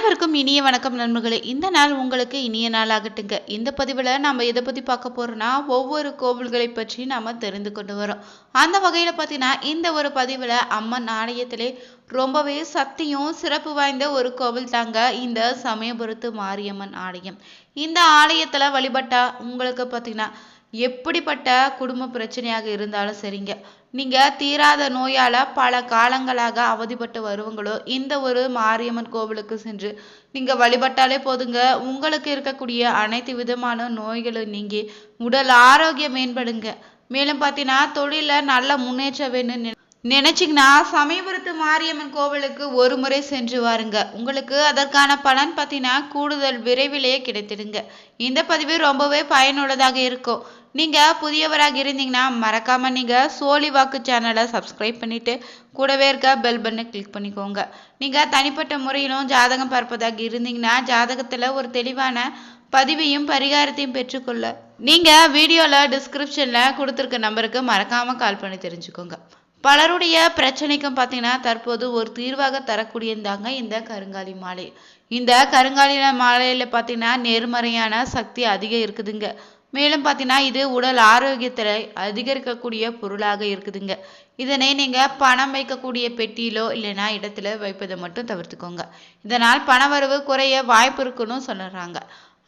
அனைவருக்கும் இனிய வணக்கம் நண்பர்களே. இந்த நாள் உங்களுக்கு இனிய நாள் ஆகட்டுங்க இந்த பதிவில் நம்ம எதை பற்றி பார்க்க போறோம்னா ஒவ்வொரு கோவில்களை பற்றி நாம் தெரிந்து கொண்டு வரோம். அந்த வகையில் பார்த்தீங்கன்னா இந்த ஒரு பதிவில் அம்மன் ஆலயத்திலே ரொம்பவே சக்தியும் சிறப்பு வாய்ந்த ஒரு கோவில் தாங்க இந்த சமயபுரத்து மாரியம்மன் ஆலயம். இந்த ஆலயத்தில் வழிபட்டா உங்களுக்கு பார்த்தீங்கன்னா எப்படிப்பட்ட குடும்ப பிரச்சனையாக இருந்தாலும் சரிங்க. நீங்க தீராத நோயால பல காலங்களாக அவதிப்பட்டு வருவங்களோ இந்த ஒரு மாரியம்மன் கோவிலுக்கு சென்று நீங்க வழிபட்டாலே போதுங்க. உங்களுக்கு இருக்கக்கூடிய அனைத்து விதமான நோய்களும் நீங்கி உடல் ஆரோக்கியம் மேம்படுங்க. மேலும் பார்த்தீங்கன்னா தொழில நல்ல முன்னேற்றம் வேணும்னு நினைச்சிங்கன்னா சமயபுரத்து மாரியம்மன் கோவிலுக்கு ஒரு முறை சென்று வாருங்க. உங்களுக்கு அதற்கான பலன் பார்த்தீங்கன்னா கூடுதல் விரைவிலேயே கிடைத்திடுங்க. இந்த பதிவு ரொம்பவே பயனுள்ளதாக இருக்கும். நீங்கள் புதியவராக இருந்தீங்கன்னா மறக்காமல் நீங்கள் சோழி வாக்கு சேனலை சப்ஸ்கிரைப் பண்ணிவிட்டு கூடவே இருக்க பெல் பட்டனை கிளிக் பண்ணிக்கோங்க. நீங்கள் தனிப்பட்ட முறையிலும் ஜாதகம் பார்ப்பதாக இருந்தீங்கன்னா ஜாதகத்தில் ஒரு தெளிவான பதிவையும் பரிகாரத்தையும் பெற்றுக்கொள்ள. நீங்கள் வீடியோவில் டிஸ்கிரிப்ஷனில் கொடுத்துருக்க நம்பருக்கு மறக்காமல் கால் பண்ணி தெரிஞ்சுக்கோங்க. பலருடைய பிரச்சனைக்கும் பார்த்தீங்கன்னா தற்போது ஒரு தீர்வாக தரக்கூடியதாங்க இந்த கருங்காலி மாலை. இந்த கருங்காலி மாலையில் பார்த்தீங்கன்னா நேர்மறையான சக்தி அதிகம் இருக்குதுங்க. மேலும் பார்த்தீங்கன்னா இது உடல் ஆரோக்கியத்தில் அதிகரிக்கக்கூடிய பொருளாக இருக்குதுங்க. இதனை நீங்கள் பணம் வைக்கக்கூடிய பெட்டியிலோ இல்லைன்னா இடத்துல வைப்பதை மட்டும் தவிர்த்துக்கோங்க. இதனால் பணவரவு குறைய வாய்ப்பு இருக்குன்னு சொல்லுறாங்க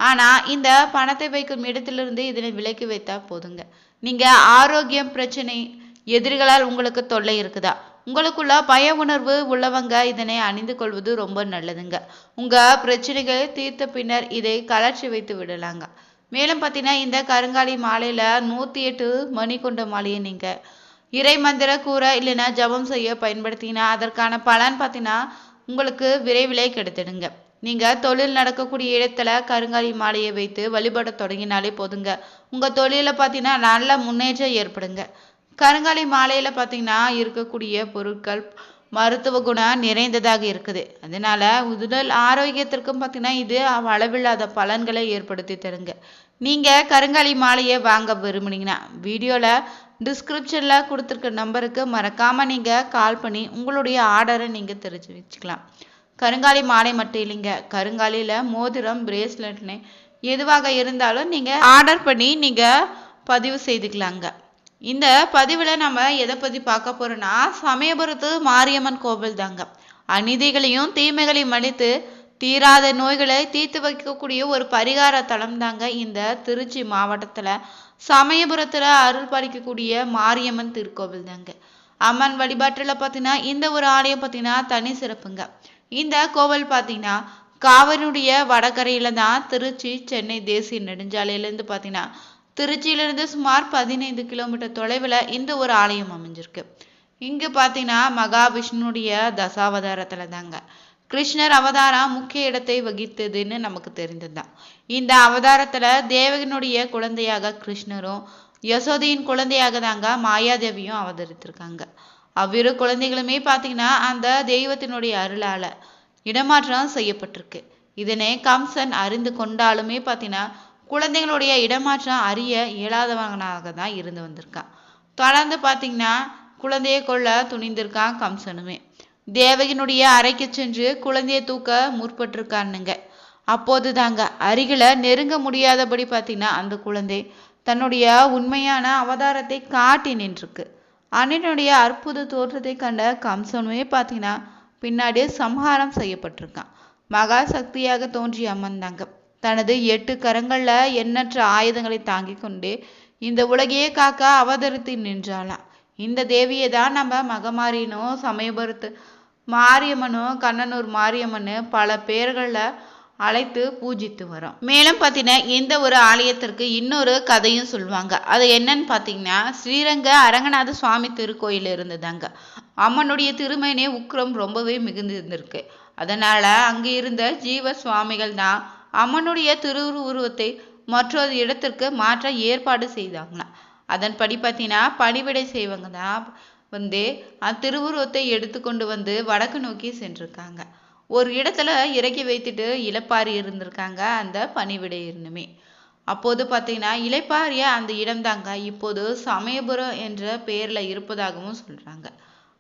ஆனால் இந்த பணத்தை வைக்கும் இடத்திலிருந்து இதனை விலக்கி வைத்தா போதுங்க. நீங்கள் ஆரோக்கியம் பிரச்சனை எதிரிகளால் உங்களுக்கு தொல்லை இருக்குதா? உங்களுக்குள்ள பய உணர்வு உள்ளவங்க இதனை அணிந்து கொள்வது ரொம்ப நல்லதுங்க. உங்க பிரச்சனைகளை தீர்த்த பின்னர் இதை கலர்ச்சி வைத்து விடலாங்க. மேலும் பார்த்தீங்கன்னா இந்த கருங்காலி மாலையில நூத்தி எட்டு மணி கொண்ட மாலையை நீங்க இறை மந்திர கூற இல்லைன்னா ஜபம் செய்ய பயன்படுத்தினா அதற்கான பலன் பார்த்தீங்கன்னா உங்களுக்கு விரைவிலே கிடைத்திடுங்க. நீங்க தொழில் நடக்கக்கூடிய இடத்துல கருங்காலி மாலையை வைத்து வழிபட தொடங்கினாலே போதுங்க. உங்க தொழில பார்த்தீங்கன்னா நல்ல முன்னேற்றம் ஏற்படுங்க. கருங்காலி மாலையில் பார்த்தீங்கன்னா இருக்கக்கூடிய பொருட்கள் மருத்துவ குணம் நிறைந்ததாக இருக்குது. அதனால உடல் ஆரோக்கியத்திற்கும் பார்த்தீங்கன்னா இது அளவில்லாத பலன்களை ஏற்படுத்தி தருங்க. நீங்கள் கருங்காலி மாலையை வாங்க விரும்புனீங்கன்னா வீடியோவில் டிஸ்கிரிப்ஷனில் கொடுத்துருக்க நம்பருக்கு மறக்காமல் நீங்கள் கால் பண்ணி உங்களுடைய ஆர்டரை நீங்கள் தெரிஞ்சு வச்சுக்கலாம் கருங்காலி மாலை மட்டும் இல்லைங்க கருங்காலியில் மோதிரம் பிரேஸ்லெட்னு எதுவாக இருந்தாலும் நீங்கள் ஆர்டர் பண்ணி நீங்கள் பதிவு செய்துக்கலாங்க. இந்த பதிவில் நம்ம எதை பற்றி பார்க்க போறோம்னா சமயபுரத்து மாரியம்மன் கோவில் தாங்க. அநீதிகளையும் தீமைகளையும் அழித்து தீராத நோய்களை தீர்த்து வைக்கக்கூடிய ஒரு பரிகார தலம் தாங்க இந்த திருச்சி மாவட்டத்தில். சமயபுரத்தில் அருள் பாலிக்கக்கூடிய மாரியம்மன் திருக்கோவில் தாங்க. அம்மன் வழிபாட்டில் பார்த்தீங்கன்னா இந்த ஒரு ஆலயம் பார்த்தீங்கன்னா தனி சிறப்புங்க. இந்த கோவில் பார்த்தீங்கன்னா காவிரியுடைய வடகரையில தான் திருச்சி சென்னை தேசிய நெடுஞ்சாலையிலேருந்து பார்த்தீங்கன்னா திருச்சியிலிருந்து சுமார் பதினைந்து கிலோமீட்டர் தொலைவில் இந்த ஒரு ஆலயம் அமைஞ்சிருக்கு. இங்கு பார்த்தீங்கன்னா மகாவிஷ்ணுடைய தசாவதாரத்தில் தாங்க கிருஷ்ணர் அவதாரம் முக்கிய இடத்தை வகித்ததுன்னு நமக்கு தெரிந்ததுதான். இந்த அவதாரத்துல தேவகனுடைய குழந்தையாக கிருஷ்ணரும் யசோதையின் குழந்தையாக தாங்க மாயாதேவியும் அவதரித்திருக்காங்க. அவ்விரு குழந்தைகளுமே பார்த்தீங்கன்னா அந்த தெய்வத்தினுடைய அருளால இடமாற்றம் செய்யப்பட்டிருக்கு. இதனை கம்சன் அறிந்து கொண்டாலுமே பார்த்தீங்கன்னா குழந்தைகளுடைய இடமாற்றம் அறிய இயலாதவனாக தான் இருந்து வந்திருக்கான் தொடர்ந்து பார்த்தீங்கன்னா குழந்தையை கொள்ள துணிந்திருக்கான் கம்சனுமே. தேவகினுடைய அறைக்கு சென்று குழந்தையை தூக்க முற்பட்டிருக்கானுங்க அப்போது தாங்க அருகில நெருங்க முடியாதபடி பார்த்தீங்கன்னா அந்த குழந்தை தன்னுடைய உண்மையான அவதாரத்தை காட்டி நின்றுருக்கு. அண்ணனுடைய அற்புத தோற்றத்தை கண்ட கம்சனுமே பார்த்தீங்கன்னா பின்னாடி சம்ஹாரம் செய்யப்பட்டிருக்கான். மகா சக்தியாக தோன்றிய அம்மன் தாங்க தனது எட்டு கரங்களில் எண்ணற்ற ஆயுதங்களை தாங்கிக் கொண்டு இந்த உலகையே காக்க அவதரித்து நின்றாளாம். இந்த தேவியை தான் நம்ம மகமாரினும் சமயபுரத்து மாரியம்மனும் கண்ணனூர் மாரியம்மனு பல பேர்களில் அழைத்து பூஜித்து வரோம். மேலும் பார்த்தீங்கன்னா இந்த ஒரு ஆலயத்திற்கு இன்னொரு கதையும் சொல்லுவாங்க. அது என்னன்னு பார்த்தீங்கன்னா ஸ்ரீரங்க அரங்கநாத சுவாமி திருக்கோயில் இருந்ததாங்க. அம்மனுடைய திருமேனே உக்ரம் ரொம்பவே மிகுந்திருந்திருக்கு. அதனால் அதனால அங்கே இருந்த ஜீவ சுவாமிகள் தான் அம்மனுடைய திருவுருவத்தை மற்றொரு இடத்திற்கு மாற்ற ஏற்பாடு செய்தாங்களாம். அதன்படி பார்த்தீங்கன்னா பணிவிடை செய்வங்க தான் வந்து அத்திருவுருவத்தை எடுத்து கொண்டு வந்து வடக்கு நோக்கி சென்றிருக்காங்க. ஒரு இடத்துல இறக்கி வைத்துட்டு இழப்பாரி இருந்திருக்காங்க அந்த பணிவிடை இருந்துமே அப்போது பார்த்தீங்கன்னா இளைப்பாரிய அந்த இடம்தாங்க இப்போது சமயபுரம் என்ற பெயரில் இருப்பதாகவும் சொல்கிறாங்க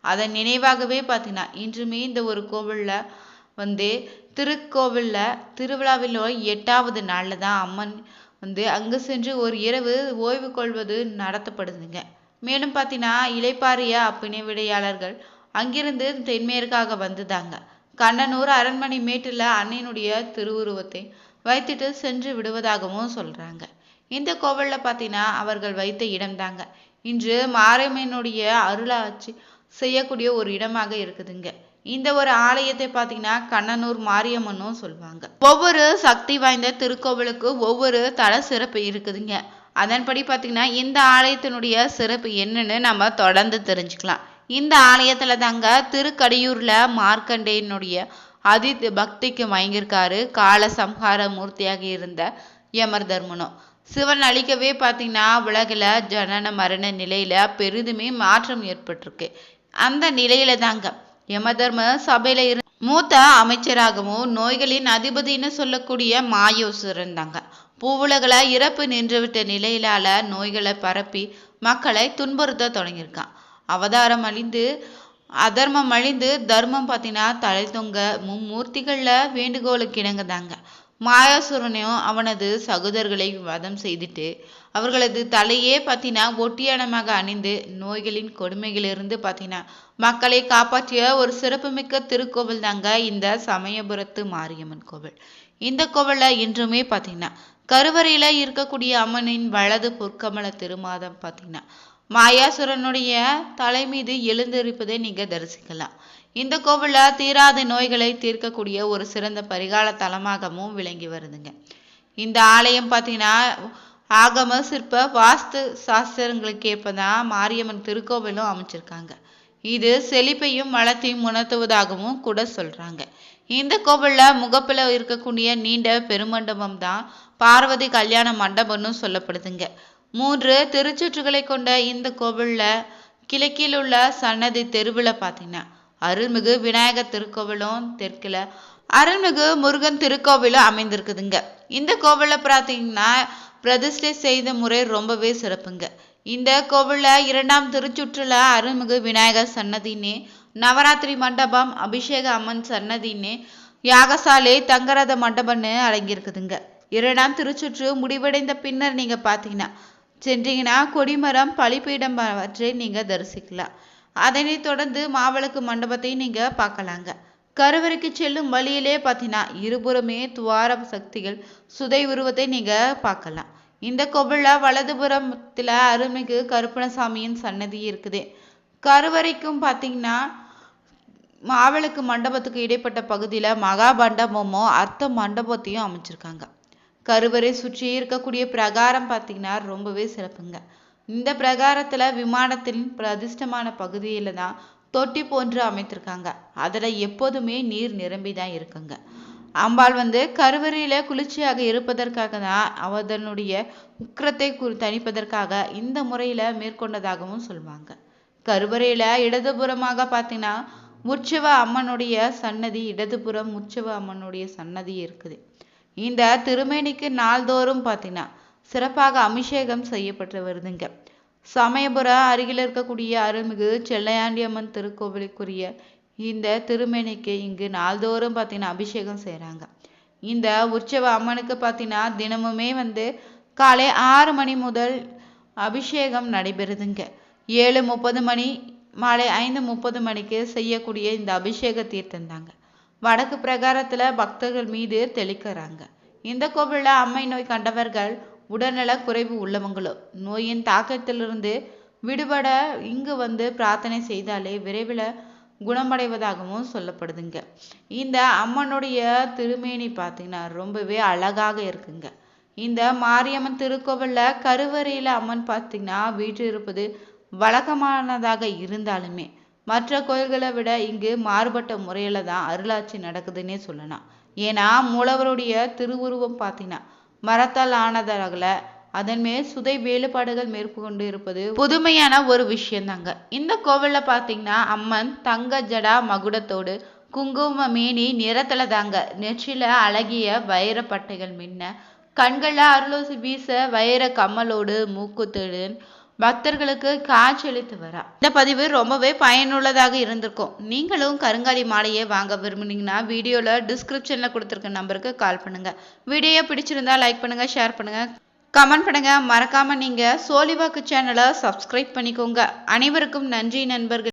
அதன் நினைவாகவே பார்த்தீங்கன்னா இன்றுமே இந்த ஒரு கோவிலில் வந்து திருக்கோவிலில் திருவிழாவில் எட்டாவது நாளில் தான் அம்மன் வந்து அங்கு சென்று ஒரு இரவு ஓய்வு கொள்வது நடத்தப்படுதுங்க. மேலும் பார்த்தீங்கன்னா இளைப்பாறிய அப்பிணைவிடையாளர்கள் அங்கிருந்து தென்மேற்காக வந்துதாங்க. கண்ணனூர் அரண்மனை மேட்டில் அன்னையினுடைய திருவுருவத்தை வைத்துட்டு சென்று விடுவதாகவும் சொல்கிறாங்க இந்த கோவிலில் பார்த்தீங்கன்னா அவர்கள் வைத்த இடம்தாங்க. இன்று மாரியம்மனுடைய அருளாட்சி செய்யக்கூடிய ஒரு இடமாக இருக்குதுங்க. இந்த ஒரு ஆலயத்தை பார்த்தீங்கன்னா கண்ணனூர் மாரியம்மனும் சொல்லுவாங்க. ஒவ்வொரு சக்தி வாய்ந்த திருக்கோவிலுக்கு ஒவ்வொரு தல சிறப்பு இருக்குதுங்க. அதன்படி பார்த்தீங்கன்னா இந்த ஆலயத்தினுடைய சிறப்பு என்னன்னு நம்ம தொடர்ந்து தெரிஞ்சுக்கலாம். இந்த ஆலயத்துல தாங்க திருக்கடியூர்ல மார்க்கண்டேயனுடைய அதி பக்திக்கு மயங்கியிருக்காரு கால சம்ஹார மூர்த்தியாக இருந்த யமர் தர்மனும் சிவன் அழிக்கவே பார்த்தீங்கன்னா உலகில் ஜனன மரண நிலையில பெரிதுமே மாற்றம் ஏற்பட்டிருக்கு. அந்த நிலையில தாங்க யமதர்ம சபையில இரு மூத்த அமைச்சராகவும் நோய்களின் அதிபதினு சொல்லக்கூடிய மாயோசுரன் தாங்க பூவுலகில் இறப்பு நின்றுவிட்ட நிலையிலால நோய்களை பரப்பி மக்களை துன்புறுத்த தொடங்கியிருக்கான் அவதாரம் அழிந்து அதர்மம் அழிந்து தர்மம் பார்த்தீங்கன்னா தலை தொங்க மும்மூர்த்திகளில் வேண்டுகோளுக்கு இணங்குதாங்க. மாயாசுரனையும் அவனது சகோதரர்களை வதம் செய்துட்டு அவர்களது தலையே பார்த்தீங்கன்னா ஒட்டியானமாக அணிந்து நோய்களின் கொடுமைகளிலிருந்து பார்த்தீங்கன்னா மக்களை காப்பாற்றிய ஒரு சிறப்புமிக்க திருக்கோவில் தாங்க இந்த சமயபுரத்து மாரியம்மன் கோவில். இந்த கோவிலில் இன்றுமே பார்த்தீங்கன்னா கருவறையில் இருக்கக்கூடிய அம்மனின் வலது பொற்கமல திருமாதம் பார்த்தீங்கன்னா மாயாசுரனுடைய தலை மீது எழுந்திருப்பதை நீங்க தரிசிக்கலாம். இந்த கோவில்ல தீராத நோய்களை தீர்க்கக்கூடிய ஒரு சிறந்த பரிகால தலமாகவும் விளங்கி வருதுங்க. இந்த ஆலயம் பார்த்தீங்கன்னா ஆகம சிற்ப வாஸ்து சாஸ்திரங்களுக்கு ஏற்பதான் மாரியம்மன் திருக்கோவிலும் அமைச்சிருக்காங்க. இது செழிப்பையும் வளத்தையும் உணர்த்துவதாகவும் கூட சொல்றாங்க. இந்த கோவில்ல முகப்பில் இருக்கக்கூடிய நீண்ட பெருமண்டபம் தான் பார்வதி கல்யாண மண்டபம்னு சொல்லப்படுதுங்க. மூன்று திருச்சுற்றுகளை கொண்ட இந்த கோவிலில் கிழக்கில் உள்ள சன்னதி தெருவில் பார்த்தீங்கன்னா அருள்மிகு விநாயகர் திருக்கோவிலும் தெற்குல அருள்மிகு முருகன் திருக்கோவிலும் அமைந்திருக்குதுங்க. இந்த கோவிலில் பார்த்தீங்கன்னா பிரதிஷ்டை செய்த முறை ரொம்பவே சிறப்புங்க. இந்த கோவிலில் இரண்டாம் திருச்சுற்றுல அருள்மிகு விநாயகர் சன்னதினே நவராத்திரி மண்டபம் அபிஷேக அம்மன் சன்னதினே யாகசாலை தங்கரத மண்டபம்னு அடங்கியிருக்குதுங்க. இரண்டாம் திருச்சுற்று முடிவடைந்த பின்னர் நீங்க பார்த்தீங்கன்னா சென்றீங்கன்னா கொடிமரம் பழிப்பீடம் அவற்றை நீங்கள் தரிசிக்கலாம். அதனைத் தொடர்ந்து மாவிளக்கு மண்டபத்தை நீங்கள் பார்க்கலாங்க. கருவறைக்கு செல்லும் வழியிலே பார்த்தீங்கன்னா இருபுறமே துவார சக்திகள் சுதை உருவத்தை நீங்கள் பார்க்கலாம். இந்த கோவில்ல வலதுபுறத்தில் அருள்மிகு கருப்பணசாமியின் சன்னதி இருக்குது. கருவறைக்கும் பார்த்தீங்கன்னா மாவிளக்கு மண்டபத்துக்கு இடைப்பட்ட பகுதியில் மகா மண்டபமும் அர்த்த மண்டபத்தையும் அமைச்சிருக்காங்க. கருவறை சுற்றி இருக்கக்கூடிய பிரகாரம் பார்த்தீங்கன்னா ரொம்பவே சிறப்புங்க. இந்த பிரகாரத்துல விமானத்தின் பிரதிஷ்டமான பகுதியில தான் தொட்டி போன்று அமைத்திருக்காங்க. அதுல எப்போதுமே நீர் நிரம்பி தான் இருக்குங்க. அம்பாள் வந்து கருவறையில குளிர்ச்சியாக இருப்பதற்காக தான் அவதனுடைய உக்கிரத்தை கு- தணிப்பதற்காக இந்த முறையில மேற்கொண்டதாகவும் சொல்லுவாங்க கருவறையில இடதுபுறமாக பார்த்தீங்கன்னா உற்சவ அம்மனுடைய சன்னதி இடதுபுறம் உற்சவ அம்மனுடைய சன்னதி இருக்குது. இந்த திருமேனிக்கு நாள்தோறும் பார்த்தீங்கன்னா சிறப்பாக அபிஷேகம் செய்யப்பட்டு வருதுங்க. சமயபுரம் அருகில் இருக்கக்கூடிய அருள்மிகு செல்லையாண்டியம்மன் திருக்கோவிலுக்குரிய இந்த திருமேனிக்கு இங்கு நாள்தோறும் பார்த்தீங்கன்னா அபிஷேகம் செய்கிறாங்க இந்த உற்சவ அம்மனுக்கு பார்த்தீங்கன்னா தினமுமே வந்து காலை ஆறு மணி முதல் அபிஷேகம் நடைபெறுதுங்க. ஏழு முப்பது மணி மாலை ஐந்து முப்பது மணிக்கு செய்யக்கூடிய இந்த அபிஷேக தீர்த்தம் தாங்க வடக்கு பிரகாரத்துல பக்தர்கள் மீது தெளிக்கிறாங்க. இந்த கோவிலில் அம்மை நோய் கண்டவர்கள் உடல்நல குறைவு உள்ளவங்களோ நோயின் தாக்கத்திலிருந்து விடுபட இங்கு வந்து பிரார்த்தனை செய்தாலே விரைவில் குணமடைவதாகவும் சொல்லப்படுதுங்க. இந்த அம்மனுடைய திருமேனி பார்த்தீங்கன்னா ரொம்பவே அழகாக இருக்குங்க. இந்த மாரியம்மன் திருக்கோவிலில் கருவறையில் அம்மன் பார்த்தீங்கன்னா வீட்டில் இருப்பது வழக்கமானதாக இருந்தாலுமே மற்ற கோயில்களை விட இங்கு மாறுபட்ட முறையில தான் அருளாட்சி நடக்குதுன்னே சொல்லலாம். ஏன்னா மூலவருடைய திருவுருவம் பார்த்தீங்கன்னா மரத்தால் ஆனதாகல அதன் மேல் சுதை வேறுபாடுகள் மேற்கொண்டு இருப்பது புதுமையான ஒரு விஷயம்தாங்க இந்த கோவில்ல பார்த்தீங்கன்னா அம்மன் தங்க ஜடா மகுடத்தோடு குங்கும மேனி நிறத்துல தாங்க. நெற்றில அழகிய வைரப்பட்டைகள் மின்ன கண்கள்ல அருளோசி வீச வைர கம்மலோடு மூக்குத்துடன் பக்தர்களுக்கு காட்சியளித்து வரா. இந்த பதிவு ரொம்பவே பயனுள்ளதாக இருந்திருக்கும். நீங்களும் கருங்காலி மாலையை வாங்க விரும்புனீங்கன்னா வீடியோல டிஸ்கிரிப்ஷன்ல கொடுத்துருக்க நம்பருக்கு கால் பண்ணுங்க. வீடியோ பிடிச்சிருந்தா லைக் பண்ணுங்க ஷேர் பண்ணுங்க. கமெண்ட் பண்ணுங்க. மறக்காம நீங்க சோலிவாக்கு சேனலை சப்ஸ்கிரைப் பண்ணிக்கோங்க. அனைவருக்கும் நன்றி நண்பர்கள்.